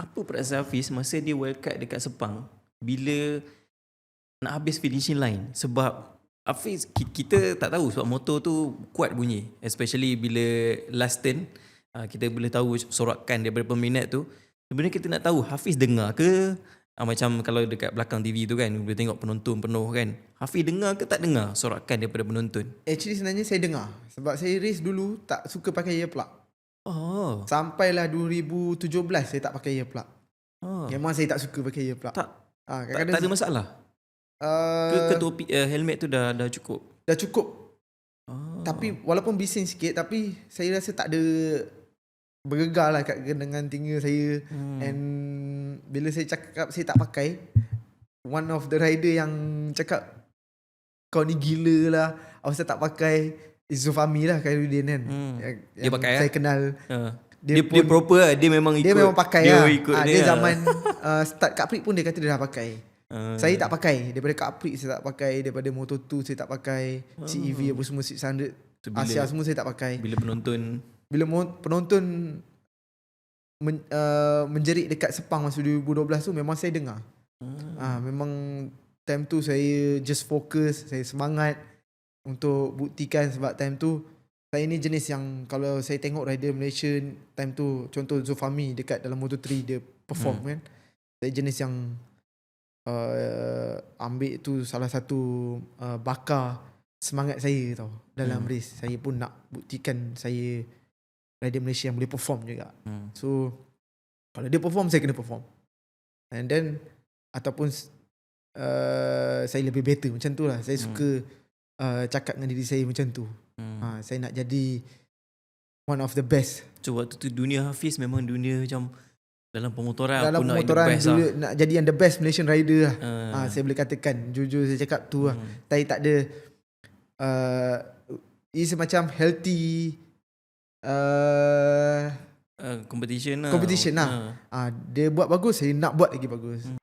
apa perasaan Hafiz masa dia wildcard dekat Sepang? Bila nak habis finishing line? Sebab Hafiz ki- kita tak tahu sebab motor tu kuat bunyi. Especially bila last turn uh, kita boleh tahu sorakan daripada peminat tu. Sebenarnya kita nak tahu Hafiz dengar ke? Uh, macam kalau dekat belakang TV tu kan boleh tengok penonton penuh kan. Hafiz dengar ke tak dengar sorakan daripada penonton? Actually sebenarnya saya dengar. Sebab saya race dulu tak suka pakai earplug. Oh Sampailah 2017 saya tak pakai earplug. oh Memang saya tak suka pakai earplug. tak Ah, tak, tak ada masalah uh, ke, ke topi uh, helmet tu dah dah cukup dah cukup. oh. Tapi walaupun bising sikit tapi saya rasa tak ada bergegar lah kat gendengan telinga saya hmm. and bila saya cakap saya tak pakai one of the rider yang cakap kau ni gila lah Awak tak pakai Izufami lah Khairuddin kan. Hmm. yang, Dia pakai, Saya kenal. Uh, Dia, dia, dia, pun, proper lah. Dia memang ikut. dia memang pakai dia lah. ikut Ah, dia, Dia lah. zaman uh, Start kat Prik pun dia kata dia dah pakai. Uh, Saya tak pakai. Daripada kat Prik saya tak pakai Daripada Moto2 saya tak pakai Oh. CEV apa semua 600 tu bila, Asia semua saya tak pakai. bila penonton Bila penonton men, uh, Menjerit dekat Sepang Masa 2012 tu Memang saya dengar. Uh, Ah, memang time tu saya just fokus, saya semangat untuk buktikan sebab time tu saya ni jenis yang kalau saya tengok rider Malaysia time tu contoh Zofami dekat dalam Moto3 dia perform Hmm. kan. Saya jenis yang uh, ambil tu salah satu uh, bakar semangat saya tau dalam Hmm. race. Saya pun nak buktikan saya rider Malaysia yang boleh perform juga. hmm. So kalau dia perform saya kena perform. And then ataupun uh, saya lebih better macam tu lah. Saya Hmm. suka uh, cakap dengan diri saya macam tu. Hmm. Ha, saya nak jadi one of the best So waktu tu dunia Hafiz memang dunia macam dalam pemotoran dalam aku nak pemotoran the best dulu lah. nak jadi yang the best Malaysian rider lah. Uh, Ha, saya boleh katakan jujur saya cakap tu lah. hmm. Saya tak ada uh, is macam healthy uh, uh, competition lah. Competition lah. Uh. ah dia buat bagus saya nak buat lagi bagus. Hmm.